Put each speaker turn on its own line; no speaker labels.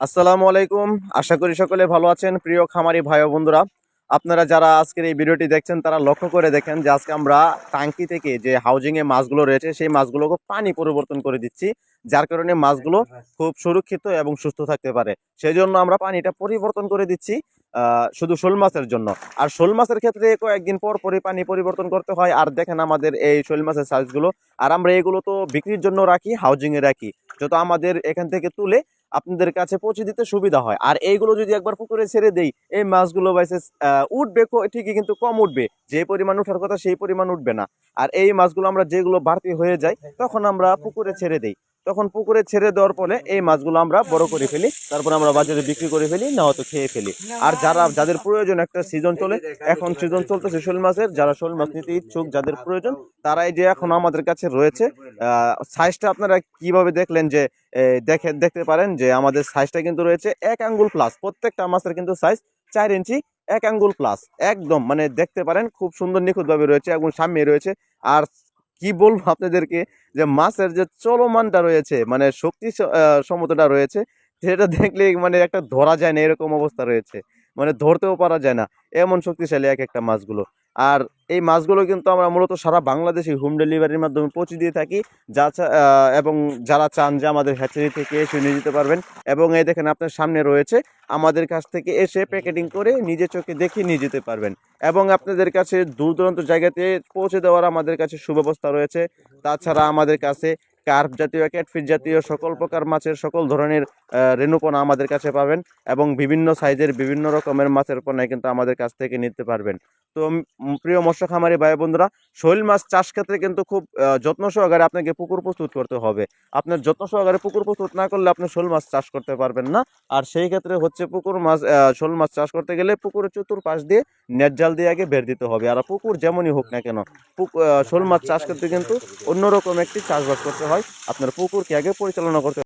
আসসালামু আলাইকুম। আশা করি সকলে ভালো আছেন। প্রিয় খামারি ভাই বন্ধুরা, আপনারা যারা আজকের এই ভিডিওটি দেখছেন, তারা লক্ষ্য করে দেখেন যে আজকে আমরা টাঙ্কি থেকে যে হাউজিং এ মাছগুলো রয়েছে, সেই মাছগুলোকে পানি পরিবর্তন করে দিচ্ছি, যার কারণে মাছগুলো খুব সুরক্ষিত এবং সুস্থ থাকতে পারে। সেই জন্য আমরা পানিটা পরিবর্তন করে দিচ্ছি শুধু শোল মাছের জন্য। আর শোল মাছের ক্ষেত্রে কয়েকদিন পর পরই পানি পরিবর্তন করতে হয়। আর দেখেন আমাদের এই শোল মাছের সাইজগুলো আর আমরা এগুলো তো বিক্রির জন্য রাখি হাউজিং এ রাখি। যত আমাদের এখান থেকে তুলে আপনাদের কাছে পৌঁছে দিতে সুবিধা হয়। আর এইগুলো যদি একবার পুকুরে ছেড়ে দেই, এই মাছগুলো বাইসে উঠবে ঠিকই কিন্তু কম উঠবে। যে পরিমাণ উঠার কথা সেই পরিমাণ উঠবে না। আর এই মাছগুলো আমরা যেগুলো বাড়তি হয়ে যায়, তখন আমরা পুকুরে ছেড়ে দেই। তখন পুকুরে ছেড়ে দেওয়ার ফলে এই মাছগুলো আমরা বড় করে ফেলি, তারপর আমরা বাজারে বিক্রি করে ফেলি না হয়তো খেয়ে ফেলি। আর যারা, যাদের প্রয়োজন, একটা সিজন চলে, এখন সিজন চলতেছে শোল মাছের, যারা শোল মাছ নিতে ইচ্ছুক, যাদের প্রয়োজন, তারাই যে এখন আমাদের কাছে রয়েছে সাইজটা আপনারা কীভাবে দেখলেন যে দেখে, দেখতে পারেন যে আমাদের সাইজটা কিন্তু রয়েছে এক আঙ্গুল প্লাস প্রত্যেকটা মাছের কিন্তু সাইজ চার ইঞ্চি এক আঙ্গুল প্লাস একদম মানে দেখতে পারেন, খুব সুন্দর নিখুঁতভাবে রয়েছে এবং সামনে রয়েছে। আর কি বলব আপনাদেরকে যে মাছের যে চলমানটা রয়েছে মানে শক্তি সমতাটা রয়েছে, সেটা দেখলে মানে একটা ধরা যায় না, এরকম অবস্থা রয়েছে। মানে ধরতেও পারা যায় না। এমন শক্তিশালী এক একটা মাছগুলো আর এই মাছগুলো কিন্তু আমরা মূলত সারা বাংলাদেশে হোম ডেলিভারির মাধ্যমে পৌঁছে দিয়ে থাকি। যা এবং যারা চান যে আমাদের হ্যাচারি থেকে এসে নিয়ে যেতে পারবেন এবং এই দেখেন আপনার সামনে রয়েছে, আমাদের কাছ থেকে এসে প্যাকেটিং করে নিজে চোখে দেখে নিয়ে যেতে পারবেন। এবং আপনাদের কাছে দূর দূরান্ত জায়গাতে পৌঁছে দেওয়ার আমাদের কাছে সুব্যবস্থা রয়েছে। তাছাড়া আমাদের কাছে কার্প জাতীয় ক্যাটফিট জাতীয় সকল প্রকার মাছের সকল ধরনের রেণুপনা আমাদের কাছে পাবেন এবং বিভিন্ন সাইজের বিভিন্ন রকমের মাছের পোনা কিন্তু আমাদের কাছ থেকে নিতে পারবেন। তো প্রিয় মৎস্য খামারি ভাই বন্ধুরা, শৈল মাছ চাষ ক্ষেত্রে কিন্তু খুব যত্ন সহকারে আপনাকে পুকুর প্রস্তুত করতে হবে। আপনার যত্ন সহকারে পুকুর প্রস্তুত না করলে আপনি শোল মাছ চাষ করতে পারবেন না। আর সেই ক্ষেত্রে হচ্ছে পুকুর মাছ শোল মাছ চাষ করতে গেলে পুকুরের চতুর্পাশ দিয়ে নেট জাল দিয়ে আগে বের দিতে হবে। আর পুকুর যেমনই হোক না কেন শোল মাছ চাষ করতে কিন্তু অন্যরকম একটি চাষবাস করতে হয় আপনার পুকুরকে আগে পরিচালনা করতে